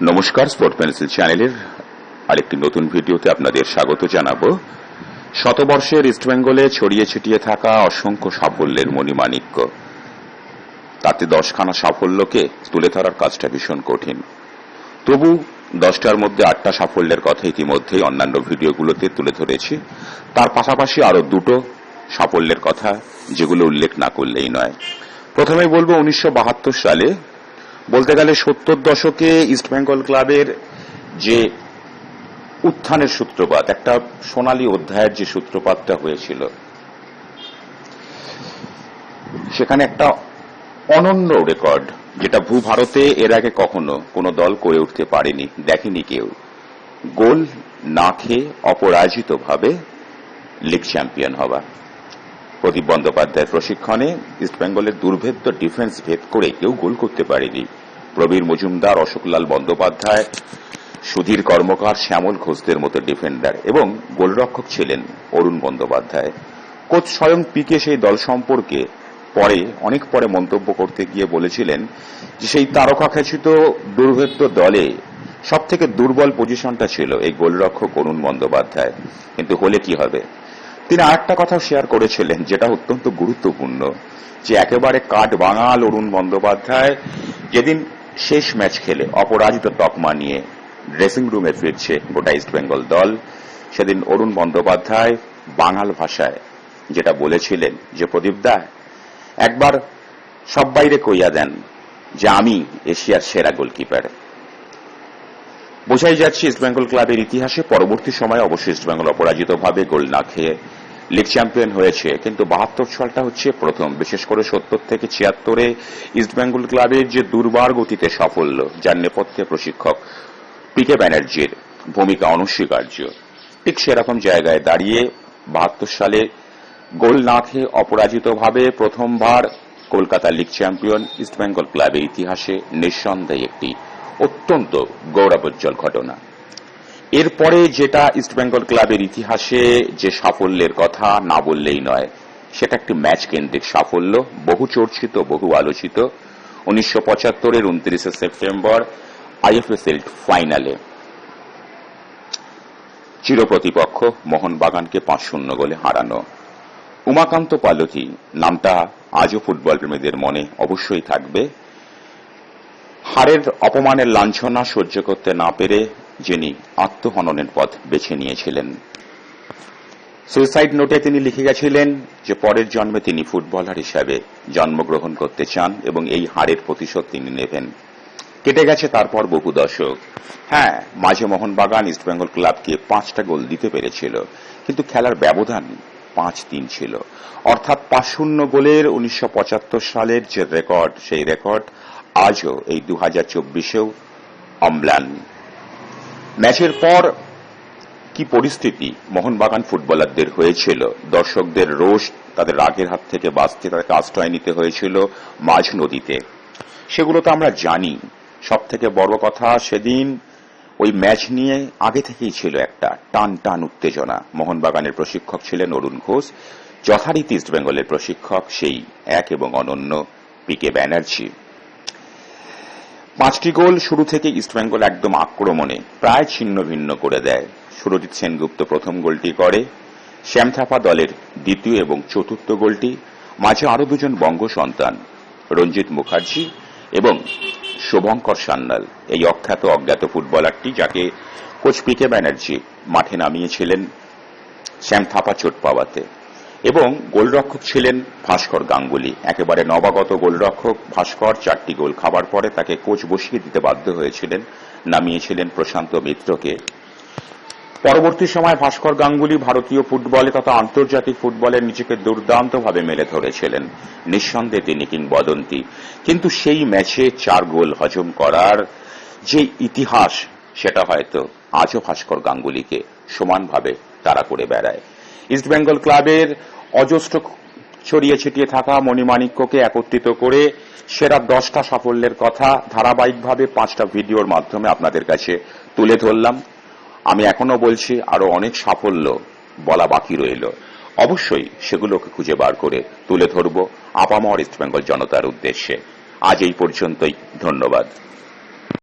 নমস্কার sport pencil চ্যানেলের আরেকটি নতুন ভিডিওতে আপনাদের স্বাগত জানাব। শতবর্ষের ইস্টবেঙ্গলে ছড়িয়ে ছিটিয়ে থাকা অসংখ্য সাফল্যের মণিমাণিক্য। তাতে দশখানা সাফল্যকে তুলে ধরার কাজটা ভীষণ কঠিন। তবু দশটার মধ্যে আটটা সাফল্যের কথা ইতিমধ্যেই অন্যান্য ভিডিওগুলোতে তুলে ধরেছি। তার পাশাপাশি আরও দুটো সাফল্যের কথা যেগুলো উল্লেখ না করলেই নয়। প্রথমে বলব, উনিশশো বাহাত্তর সালে বলতে গেলে সত্তর দশকে ইস্টবেঙ্গল ক্লাবের যে উত্থানের সূত্রপাত, একটা সোনালী অধ্যায়ের যে সূত্রপাতটা হয়েছিল, সেখানে একটা অনন্য রেকর্ড যেটা ভূভারতে এর আগে কখনো কোনো দল করে উঠতে পারেনি, দেখেনি কেউ। গোল না খেয়ে অপরাজিতভাবে লিগ চ্যাম্পিয়ন হওয়া। প্রদীপ বন্দ্যোপাধ্যায়ের প্রশিক্ষণে ইস্টবেঙ্গলের দুর্ভেদ্য ডিফেন্স ভেদ করে কেউ গোল করতে পারেনি। প্রবীর মজুমদার, অশোকলাল বন্দ্যোপাধ্যায়, সুধীর কর্মকার, শ্যামল ঘোষদের মতো ডিফেন্ডার এবং গোলরক্ষক ছিলেন অরুণ বন্দ্যোপাধ্যায়। কোচ স্বয়ং পিকে সেই দল সম্পর্কে পরে, অনেক পরে মন্তব্য করতে গিয়ে বলেছিলেন যে সেই তারকা খ্যাচিত দুর্ভেদ্য দলে সব থেকে দুর্বল পজিশনটা ছিল এই গোলরক্ষক অরুণ বন্দ্যোপাধ্যায়। কিন্তু হলে কি হবে? তিনি আরেকটা কথা শেয়ার করেছিলেন, যেটা অত্যন্ত গুরুত্বপূর্ণ, যে একেবারে কাঠ বাঙাল অরুণ বন্দ্যোপাধ্যায় যেদিন শেষ ম্যাচ খেলে, অপরাজিত তকমা নিয়ে ড্রেসিং রুমে ফিরছে গোটা ইস্ট বেঙ্গল দল, সেদিন অরুণ বন্দ্যোপাধ্যায় বাঙাল ভাষায় যেটা বলেছিলেন যে, প্রদীপ দা, একবার সব বাইরে কইয়া দেন যে আমি এশিয়ার সেরা গোলকিপার। বোঝাই যাচ্ছে ইস্টবেঙ্গল ক্লাবের ইতিহাসে পরবর্তী সময়ে অবশ্যই ইস্টবেঙ্গল অপরাজিতভাবে গোল না খেয়ে লিগ চ্যাম্পিয়ন হয়েছে, কিন্তু বাহাত্তর সালটা হচ্ছে প্রথম। বিশেষ করে সত্তর থেকে ছিয়াত্তরে ইস্টবেঙ্গল ক্লাবের যে দুর্বার গতিতে সাফল্য, যার নেপথ্যে প্রশিক্ষক পিকে ব্যানার্জির ভূমিকা অনস্বীকার্য। ঠিক সেরকম জায়গায় দাঁড়িয়ে বাহাত্তর সালে গোল না খেয়ে অপরাজিতভাবে প্রথমবার কলকাতা লিগ চ্যাম্পিয়ন ইস্টবেঙ্গল ক্লাবের ইতিহাসে নিঃসন্দেহে একটি অত্যন্ত গৌরবোজ্জ্বল ঘটনা। এরপরে যেটা ইস্টবেঙ্গল ক্লাবের ইতিহাসে যে সাফল্যের কথা না বললেই নয়, সেটা একটি ম্যাচ কেন্দ্রিক সাফল্য, বহু চর্চিত, বহু আলোচিত। উনিশশো পঁচাত্তরের উনত্রিশে সেপ্টেম্বর আইএফএসএল ফাইনালে। চিরপ্রতিপক্ষ মোহনবাগানকে পাঁচ শূন্য গোলে হারানো। উমাকান্ত পালতি নামটা আজও ফুটবল প্রেমীদের মনে অবশ্যই থাকবে। হারের অপমানের লাঞ্ছনা সহ্য করতে না পেরে যিনি আত্মহননের পথ বেছে নিয়েছিলেন। সুইসাইড নোটে তিনি লিখে গেছিলেন যে পরের জন্মে তিনি ফুটবলার হিসাবে জন্মগ্রহণ করতে চান এবং এই হারের প্রতিশোধ তিনি নেবেন। কেটে গেছে তারপর বহু দশক। হ্যাঁ মাঝে মোহনবাগান ইস্টবেঙ্গল ক্লাবকে পাঁচটা গোল দিতে পেরেছিল, কিন্তু খেলার ব্যবধান পাঁচ তিন ছিল। অর্থাৎ পাঁচ শূন্য গোলের উনিশশো পঁচাত্তর সালের যে রেকর্ড, সেই রেকর্ড আজও এই দু হাজার চব্বিশেও অম্লান। ম্যাচের পর কি পরিস্থিতি মোহনবাগান ফুটবলারদের হয়েছিল? দর্শকদের রোষ তাদের রাগের হাত থেকে বাঁচতে, তাদেরকে আশ্রয় নিতে হয়েছিল মাঝ নদীতে। সেগুলো তো আমরা জানি। সব থেকে বড় কথা সেদিন ওই ম্যাচ নিয়ে আগে থেকেই ছিল একটা টান টান উত্তেজনা। মোহনবাগানের প্রশিক্ষক ছিলেন অরুণ ঘোষ। যথারীতি ইস্টবেঙ্গলের প্রশিক্ষক সেই এক এবং অনন্য পিকে ব্যানার্জি। পাঁচটি গোল শুরু থেকে ইস্টবেঙ্গল একদম আক্রমণে, প্রায় ছিন্ন ভিন্ন করে দেয়। সুরজিৎ সেনগুপ্ত প্রথম গোলটি করে। শ্যামথাপা দলের দ্বিতীয় এবং চতুর্থ গোলটি, মাঝে আরও দুজন বঙ্গ সন্তান, রঞ্জিত মুখার্জি এবং শুভঙ্কর সান্যাল, এই অখ্যাত অজ্ঞাত ফুটবলারটি যাকে কোচ পিকে ব্যানার্জি মাঠে নামিয়েছিলেন শ্যাম থাপা চোট পাওয়াতে। এবং গোলরক্ষক ছিলেন ভাস্কর গাঙ্গুলি। একেবারে নবাগত গোলরক্ষক ভাস্কর চারটি গোল খাবার পরে তাকে কোচ বসিয়ে দিতে বাধ্য হয়েছিলেন, নামিয়েছিলেন প্রশান্ত মিত্রকে। পরবর্তী সময় ভাস্কর গাঙ্গুলি ভারতীয় ফুটবলে তথা আন্তর্জাতিক ফুটবলে নিজেকে দুর্দান্তভাবে মেলে ধরেছিলেন। নিঃসন্দেহে তিনি কিংবদন্তি। কিন্তু সেই ম্যাচে চার গোল হজম করার যে ইতিহাস, সেটা হয়তো আজও ভাস্কর গাঙ্গুলিকে সমানভাবে তারা করে বেড়ায়। ইস্টবেঙ্গল ক্লাবের অজস্র ছড়িয়ে ছিটিয়ে থাকা মণিমাণিক্যকে একত্রিত করে সেরা দশটা সাফল্যের কথা ধারাবাহিকভাবে পাঁচটা ভিডিওর মাধ্যমে আপনাদের কাছে তুলে ধরলাম। আমি এখনও বলছি আরও অনেক সাফল্য বলা বাকি রইল। অবশ্যই সেগুলোকে খুঁজে বার করে তুলে ধরব আপামর ইস্টবেঙ্গল জনতার উদ্দেশ্যে। আজ এই পর্যন্তই, ধন্যবাদ।